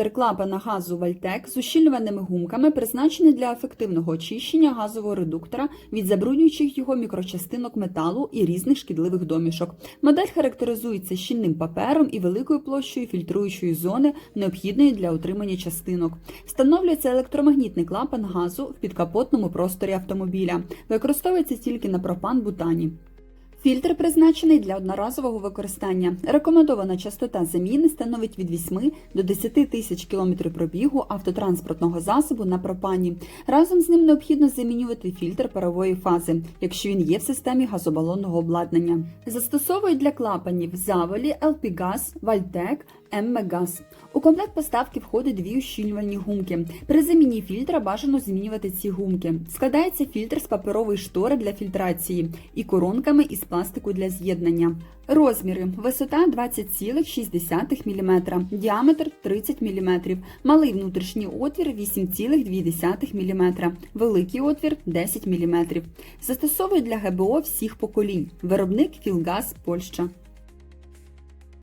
Фільтр клапана газу Вальтек з ущільнюваними гумками призначений для ефективного очищення газового редуктора від забруднюючих його мікрочастинок металу і різних шкідливих домішок. Модель характеризується щільним папером і великою площею фільтруючої зони, необхідної для утримання частинок. Встановлюється електромагнітний клапан газу в підкапотному просторі автомобіля. Використовується тільки на пропан-бутані. Фільтр призначений для одноразового використання. Рекомендована частота заміни становить від 8 до 10 тисяч кілометрів пробігу автотранспортного засобу на пропані. Разом з ним необхідно замінювати фільтр парової фази, якщо він є в системі газобалонного обладнання. Застосовують для клапанів заволі, LP-газ, Вальтек, ММГаз. У комплект поставки входить дві ущільнювальні гумки. При заміні фільтра бажано змінювати ці гумки. Складається фільтр з паперової штори для фільтрації і коронками із пластику для з'єднання. Розміри: висота 20,6 мм, діаметр 30 мм, малий внутрішній отвір 8,2 мм, великий отвір 10 мм. Застосовують для ГБО всіх поколінь. Виробник Філгаз Польща.